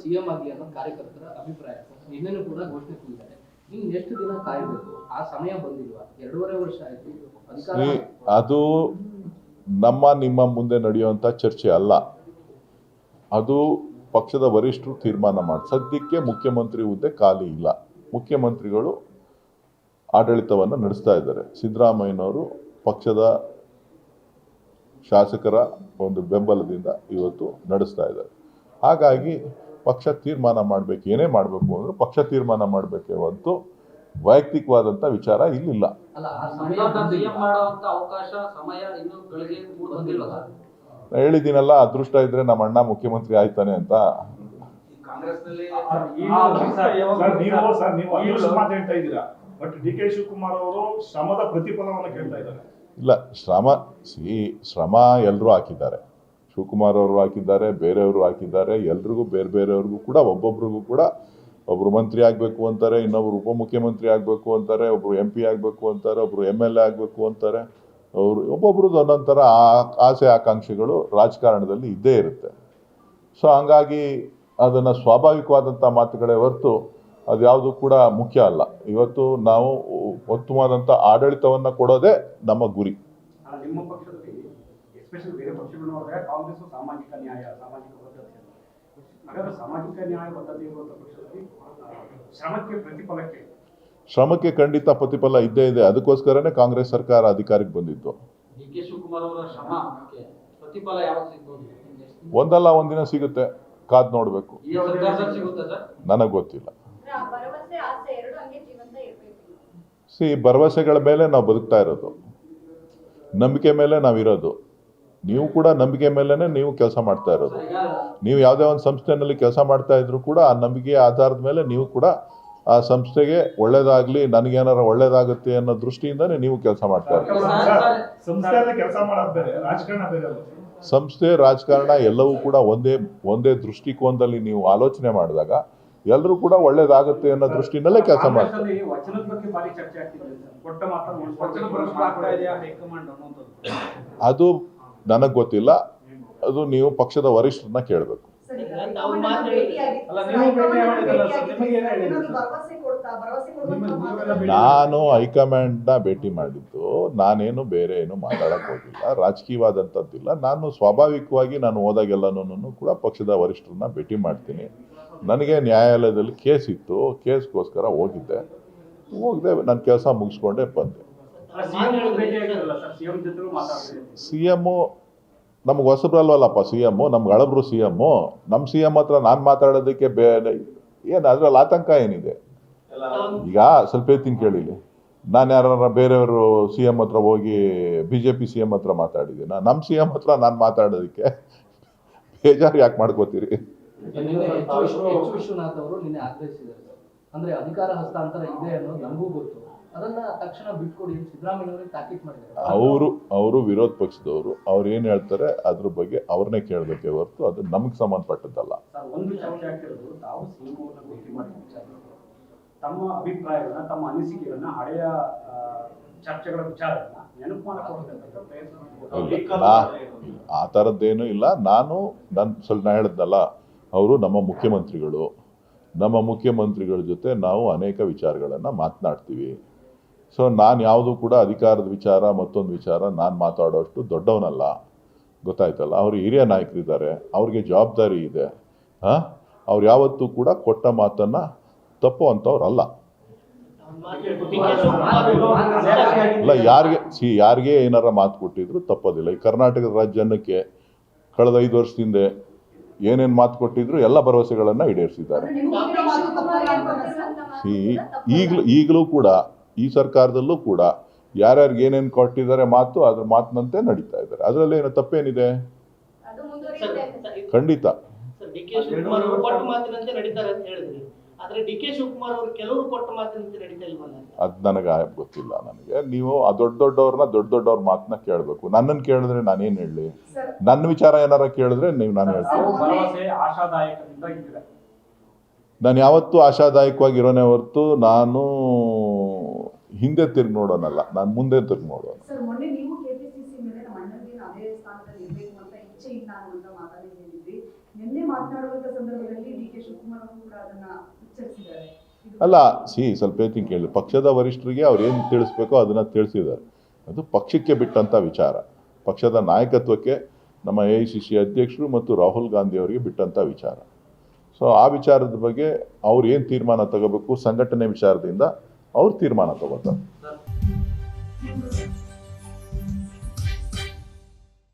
CM ಆಗಲಿ ಅನ್ನೋ ಕಾರ್ಯಕರ್ತರ ಅಭಿಪ್ರಾಯ. ನಿನ್ನೆನೂ ಕೂಡ ಘೋಷಣೆ ಕೂಗಿದ್ದಾರೆ. ಇನ್ನು ಎಷ್ಟು ದಿನ ಕಾಯಬೇಕು? ಆ ಸಮಯ ಬಂದಿಲ್ವಾ ಎರಡೂವರೆ ವರ್ಷ ಆಯ್ತು ಅದು ನಮ್ಮ ನಿಮ್ಮ ಮುಂದೆ ನಡೆಯುವಂಥ ಚರ್ಚೆ ಅಲ್ಲ. ಅದು ಪಕ್ಷದ ವರಿಷ್ಠರು ತೀರ್ಮಾನ ಮಾಡಿ ಸದ್ಯಕ್ಕೆ ಮುಖ್ಯಮಂತ್ರಿ ಹುದ್ದೆ ಖಾಲಿ ಇಲ್ಲ. ಮುಖ್ಯಮಂತ್ರಿಗಳು ಆಡಳಿತವನ್ನು ನಡೆಸ್ತಾ ಇದ್ದಾರೆ. ಸಿದ್ದರಾಮಯ್ಯನವರು ಪಕ್ಷದ ಶಾಸಕರ ಒಂದು ಬೆಂಬಲದಿಂದ ಇವತ್ತು ನಡೆಸ್ತಾ ಇದ್ದಾರೆ. ಹಾಗಾಗಿ ಪಕ್ಷ ತೀರ್ಮಾನ ಮಾಡಬೇಕು ಏನೇ ಮಾಡಬೇಕು ಅಂದರೆ ಪಕ್ಷ ತೀರ್ಮಾನ ಮಾಡಬೇಕೆ ಹೊರತು ವೈಯಕ್ತಿಕವಾದಂಥ ವಿಚಾರ ಇಲ್ಲಿಲ್ಲ. ಹೇಳಿದ್ದೀನಲ್ಲ ಅದೃಷ್ಟ ಇದ್ರೆ ನಮ್ಮ ಅಣ್ಣ ಮುಖ್ಯಮಂತ್ರಿ ಆಯ್ತಾನೆ ಅಂತ. ಕಾಂಗ್ರೆಸ್ನಲ್ಲಿ ಸರ್, ಈ ಸರ್, ನೀವು ಸರ್, ಸರ್ ನೀವು ಈ ಹೇಳ್ತಾ ಇದ್ದೀರಾ. ಬಟ್ ಡಿ ಕೆ ಶಿವಕುಮಾರ್ ಅವರು ಶ್ರಮದ ಪ್ರತಿಫಲವನ್ನು ಕೇಳ್ತಾ ಇದ್ದಾರೆ. ಇಲ್ಲ, ಶ್ರಮ, ಸಿ, ಶ್ರಮ ಎಲ್ಲರೂ ಹಾಕಿದ್ದಾರೆ. ಶಿವಕುಮಾರ್ ಅವರು ಹಾಕಿದ್ದಾರೆ, ಬೇರೆಯವರು ಹಾಕಿದ್ದಾರೆ, ಎಲ್ರಿಗೂ ಬೇರೆ ಬೇರೆಯವ್ರಿಗೂ ಕೂಡ, ಒಬ್ಬೊಬ್ರಿಗೂ ಕೂಡ ಒಬ್ಬರು ಮಂತ್ರಿ ಆಗಬೇಕು ಅಂತಾರೆ, ಇನ್ನೊಬ್ರು ಉಪಮುಖ್ಯಮಂತ್ರಿ ಆಗಬೇಕು ಅಂತಾರೆ ಒಬ್ಬರು ಎಂ ಪಿ ಆಗಬೇಕು ಅಂತಾರೆ ಒಬ್ಬರು ಎಂ ಎಲ್ ಎ ಆಗಬೇಕು ಅಂತಾರೆ. ಅವರು, ಒಬ್ಬೊಬ್ರದ್ದು ಒಂದೊಂದು ಆ- ಆಸೆ, ಆಕಾಂಕ್ಷೆಗಳು ರಾಜಕಾರಣದಲ್ಲಿ ಇದ್ದೇ ಇರುತ್ತೆ. ಸೊ, ಹಂಗಾಗಿ ಅದನ್ನು ಸ್ವಾಭಾವಿಕವಾದಂಥ ಮಾತುಗಳೇ ಹೊರತು ಅದು ಯಾವುದು ಕೂಡ ಮುಖ್ಯ ಅಲ್ಲ. ಇವತ್ತು ನಾವು ಉತ್ತಮವಾದಂಥ ಆಡಳಿತವನ್ನು ಕೊಡೋದೇ ನಮ್ಮ ಗುರಿ. ನಿಮ್ಮ ಪಕ್ಷದಲ್ಲಿ ಎಸ್ಪೆಷಲಿ ಬೇರೆ ಪಕ್ಷಗಳು ನೋಡಿದ್ರೆ ಕಾಂಗ್ರೆಸ್ ಸಾಮಾಜಿಕ ನ್ಯಾಯ ಸಾಮಾಜಿಕ ಬದ್ಧತೆ ಹಾಗಾದ್ರೆ ಸಾಮಾಜಿಕ ನ್ಯಾಯ ಬದ್ಧತೆ ಇರುವಂತ ಪಕ್ಷದಲ್ಲಿ ಶ್ರಮಕ್ಕೆ ಪ್ರತಿಫಲಕ್ಕೆ ಶ್ರಮಕ್ಕೆ ಖಂಡಿತ ಪ್ರತಿಫಲ ಇದ್ದೇ ಇದೆ. ಅದಕ್ಕೋಸ್ಕರನೇ ಕಾಂಗ್ರೆಸ್ ಸರ್ಕಾರ ಅಧಿಕಾರಕ್ಕೆ ಬಂದಿತ್ತು. ಡಿ ಅವರ ಶ್ರಮಕ್ಕೆ ಪ್ರತಿಫಲ ಯಾವಾಗ ಸಿಗ್ಬೋದು? ಒಂದಲ್ಲ ಒಂದಿನ ಸಿಗುತ್ತೆ. ಕಾದ್ ನೋಡಬೇಕು. ನನಗೆ ಗೊತ್ತಿಲ್ಲ ಆ ಭರವಸೆ ಆಸೆ ಎರಡು ಹಂಗೆ ಜೀವಂತ ಇರಬೇಕು ಸಿ ಭರವಸೆಗಳ ಮೇಲೆ ನಾವು ಬದುಕ್ತಾ ಇರೋದು. ನಂಬಿಕೆ ಮೇಲೆ ನಾವಿರೋದು ನೀವು ಕೂಡ ನಂಬಿಕೆ ಮೇಲೇ ನೀವು ಕೆಲಸ ಮಾಡ್ತಾ ಇರೋದು. ನೀವು ಯಾವುದೇ ಒಂದು ಸಂಸ್ಥೆನಲ್ಲಿ ಕೆಲಸ ಮಾಡ್ತಾ ಇದ್ರು ಕೂಡ ಆ ನಂಬಿಕೆಯ ಆಧಾರದ ಮೇಲೆ ನೀವು ಕೂಡ ಆ ಸಂಸ್ಥೆಗೆ ಒಳ್ಳೇದಾಗ್ಲಿ ನನಗೇನಾರ ಒಳ್ಳೇದಾಗುತ್ತೆ ಅನ್ನೋ ದೃಷ್ಟಿಯಿಂದನೇ ನೀವು ಕೆಲಸ ಮಾಡ್ತಾ ಇರೋದು. ಸಂಸ್ಥೆ ರಾಜಕಾರಣ ಎಲ್ಲವೂ ಕೂಡ ಒಂದೇ ಒಂದೇ ದೃಷ್ಟಿಕೋನದಲ್ಲಿ ನೀವು ಆಲೋಚನೆ ಮಾಡಿದಾಗ ಎಲ್ಲರೂ ಕೂಡ ಒಳ್ಳೇದಾಗುತ್ತೆ ಅನ್ನೋ ದೃಷ್ಟಿನಲ್ಲೇ ಕೆಲಸ ಮಾಡ್ತಾರೆ. ಅದು ನನಗೆ ಗೊತ್ತಿಲ್ಲ. ಅದು ನೀವು ಪಕ್ಷದ ವರಿಷ್ಠರನ್ನ ಕೇಳಬೇಕು. ನಾನು ಹೈಕಮಾಂಡ್ನ ಭೇಟಿ ಮಾಡಿದ್ದು ನಾನೇನು ಬೇರೆ ಏನು ಮಾತಾಡಕ್ ಹೋಗಿಲ್ಲ ರಾಜಕೀಯವಾದಂಥದ್ದಿಲ್ಲ. ನಾನು ಸ್ವಾಭಾವಿಕವಾಗಿ ನಾನು ಹೋದಾಗೆಲ್ಲನೂ ಕೂಡ ಪಕ್ಷದ ವರಿಷ್ಠರನ್ನ ಭೇಟಿ ಮಾಡ್ತೀನಿ. ನನಗೆ ನ್ಯಾಯಾಲಯದಲ್ಲಿ ಕೇಸ್ ಇತ್ತು ಕೇಸ್ಗೋಸ್ಕರ ಹೋಗಿದ್ದೆ. ಹೋಗದೆ ನನ್ನ ಕೆಲಸ ಮುಗಿಸ್ಕೊಂಡೆ ಬಂದೆ. ಸಿ ಎಮ್ಮು ನಮ್ಗೆ ಹೊಸಬ್ರಲ್ವಲ್ಲಪ್ಪ ಸಿ ಎಮ್ಮು ನಮ್ಗೆ ಹಳಬ್ರು ಸಿ ಎಮ್ಮು ನಮ್ಮ ಸಿ ಎಂ ಹತ್ರ ನಾನು ಮಾತಾಡೋದಕ್ಕೆ ಬೇ ಏನು ಅದರಲ್ಲಿ ಆತಂಕ ಏನಿದೆ? ಈಗ ಸ್ವಲ್ಪ ಹೇಳ್ತೀನಿ ಕೇಳಿಲಿ ನಾನು ಯಾರ ಬೇರೆಯವರು ಸಿ ಎಂ ಹತ್ರ ಹೋಗಿ B J P C M ಹತ್ರ ಮಾತಾಡಿದ್ದೀನ ನಮ್ಮ ಸಿ ಎಂ ಹತ್ರ ನಾನು ಮಾತಾಡೋದಕ್ಕೆ ಬೇಜಾರು ಯಾಕೆ ಮಾಡ್ಕೋತೀರಿ? ನಿನ್ನೆ ಎಚ್ ವಿಶ್ವ- ಎಚ್ ವಿಶ್ವನಾಥ್ ಅವರು ನಿನ್ನೆ ಆಗ್ರಹಿಸಿದ್ದಾರೆ ಸರ್. ಅಂದ್ರೆ ಅಧಿಕಾರ ಹಸ್ತಾಂತರ ಇದೆ ಅನ್ನೋದು ನಮಗೂ ಗೊತ್ತು. ಅದನ್ನ ತಕ್ಷಣ ಬಿಟ್ಕೊಡಿ ಅಂತ ಸಿದ್ದರಾಮಯ್ಯ ಅವರಿಗೆ ತಾಕೀತ್ ಮಾಡಿದ್ದಾರೆ. ಅವರು ಅವರು ವಿರೋಧ ಪಕ್ಷದವರು. ಅವ್ರು ಏನು ಹೇಳ್ತಾರೆ ಅದ್ರ ಬಗ್ಗೆ ಅವ್ರನ್ನೇ ಕೇಳಬೇಕೇ ಹೊರತು ಅದು ನಮಗೆ ಸಂಬಂಧಪಟ್ಟದ್ದಲ್ಲ. ತಮ್ಮ ಅಭಿಪ್ರಾಯಗಳನ್ನ ತಮ್ಮ ಅನಿಸಿಕೆಗಳನ್ನ ಹಳೆಯ ಆ, ಚರ್ಚೆಗಳ ವಿಚಾರಗಳನ್ನ ನೆನಪು ಮಾಡಿಕೊಡ್ತಕ್ಕಂಥ ಪ್ರಯತ್ನ ಆ ಥರದ್ದೇನೂ ಇಲ್ಲ. ನಾನು ನನ್ನ ಸ್ವಲ್ಪ ನಾ ಹೇಳಿದ್ನಲ್ಲ ಅವರು ನಮ್ಮ ಮುಖ್ಯಮಂತ್ರಿಗಳು. ನಮ್ಮ ಮುಖ್ಯಮಂತ್ರಿಗಳ ಜೊತೆ ನಾವು ಅನೇಕ ವಿಚಾರಗಳನ್ನು ಮಾತನಾಡ್ತೀವಿ. ಸೊ ನಾನು ಯಾವುದೂ ಕೂಡ ಅಧಿಕಾರದ ವಿಚಾರ ಮತ್ತೊಂದು ವಿಚಾರ ನಾನು ಮಾತಾಡೋಷ್ಟು ದೊಡ್ಡವನಲ್ಲ. ಗೊತ್ತಾಯ್ತಲ್ಲ? ಅವರು ಹಿರಿಯ ನಾಯಕರಿದ್ದಾರೆ. ಅವ್ರಿಗೆ ಜವಾಬ್ದಾರಿ ಇದೆ. ಹಾಂ? ಅವ್ರು ಯಾವತ್ತೂ ಕೂಡ ಕೊಟ್ಟ ಮಾತನ್ನು ತಪ್ಪುವಂಥವ್ರಲ್ಲ ಇಲ್ಲ ಯಾರಿಗೆ ಸಿ ಯಾರಿಗೆ ಏನಾರ ಮಾತು ಕೊಟ್ಟಿದ್ರು ತಪ್ಪೋದಿಲ್ಲ. ಈ ಕರ್ನಾಟಕದ ರಾಜ್ಯಕ್ಕೆ ಕಳೆದ ಐದು ವರ್ಷದಿಂದ ಏನೇನು ಮಾತು ಕೊಟ್ಟಿದ್ರು ಎಲ್ಲ ಭರವಸೆಗಳನ್ನು ಈಡೇರಿಸಿದ್ದಾರೆ. ಸಿ ಈಗಲೂ ಈಗಲೂ ಕೂಡ ಈ ಸರ್ಕಾರದಲ್ಲೂ ಕೂಡ ಯಾರ್ಯಾರಿಗೆ ಏನೇನು ಕೊಟ್ಟಿದ್ದಾರೆ ಮಾತು ಅದ್ರ ಮಾತಿನಂತೆ ನಡೀತಾ ಇದ್ದಾರೆ. ಅದರಲ್ಲಿ ಏನು ತಪ್ಪೇನಿದೆ? ಅದು ಮುಂದುವರಿಯುತ್ತೆ ಅಂತ. ಖಂಡಿತ ಆದ್ರೆ ಡಿ ಕೆ ಶಿವಕುಮಾರ್ ಅವರು ಕೆಲವರು ಕೊಟ್ಟ ಮಾತಿನಂತೆ ನಡೀತಾ ಇಲ್ವಲ್ಲ ಅದು ನನಗೆ ಗೊತ್ತಿಲ್ಲ ನನಗೆ. ನೀವು ಆ ದೊಡ್ಡ ದೊಡ್ಡವ್ರನ್ನ ದೊಡ್ಡ ದೊಡ್ಡವ್ರ ಮಾತನ್ನ ಕೇಳಬೇಕು. ನನ್ನನ್ನು ಕೇಳಿದ್ರೆ ನಾನೇನು ಹೇಳಲಿ ನನ್ನ ವಿಚಾರ ಏನಾರ ಕೇಳಿದ್ರೆ ನೀವು ನಾನು ಹೇಳ್ತೀನಿ. ನಾನು ಯಾವತ್ತೂ ಆಶಾದಾಯಕವಾಗಿರೋನೇ ಹೊರತು ನಾನು ಹಿಂದೆ ತಿರುಗಿ ನೋಡೋನಲ್ಲ. ನಾನು ಮುಂದೆ ತಿರುಗಿ ನೋಡೋಣ ಸರ್ ಮೊನ್ನೆ ನೀವು ಕೆಪಿಸಿಸಿ ಮೇಲೆ ನಮ್ಮ ಅದೇ ಸ್ಥಾನದಲ್ಲಿ ಇರಬೇಕು ಅಂತ ಇಚ್ಛೆ ಇಲ್ಲ ಅನ್ನುವಂತ ಮಾತನ್ನ ಹೇಳಿದ್ರಿ ಸಂದರ್ಭದಲ್ಲಿ ಡಿ ಕೆ ಶಿವಕುಮಾರ್ ಅವರು ಕೂಡ ಅದನ್ನ ಅಲ್ಲ ಸಿ ಸ್ವಲ್ಪ ಹೇಳ್ತೀನಿ ಕೇಳಿ. ಪಕ್ಷದ ವರಿಷ್ಠರಿಗೆ ಅವ್ರು ಏನು ತಿಳಿಸ್ಬೇಕೋ ಅದನ್ನು ತಿಳಿಸಿದ್ದಾರೆ. ಅದು ಪಕ್ಷಕ್ಕೆ ಬಿಟ್ಟಂಥ ವಿಚಾರ. ಪಕ್ಷದ ನಾಯಕತ್ವಕ್ಕೆ ನಮ್ಮ ಎ ಐ ಸಿ ಸಿ ಅಧ್ಯಕ್ಷರು ಮತ್ತು ರಾಹುಲ್ ಗಾಂಧಿ ಅವರಿಗೆ ಬಿಟ್ಟಂಥ ವಿಚಾರ. ಸೊ ಆ ವಿಚಾರದ ಬಗ್ಗೆ ಅವ್ರು ಏನು ತೀರ್ಮಾನ ತಗೋಬೇಕು ಸಂಘಟನೆ ವಿಚಾರದಿಂದ ಅವ್ರು ತೀರ್ಮಾನ ತಗೋತಾರೆ.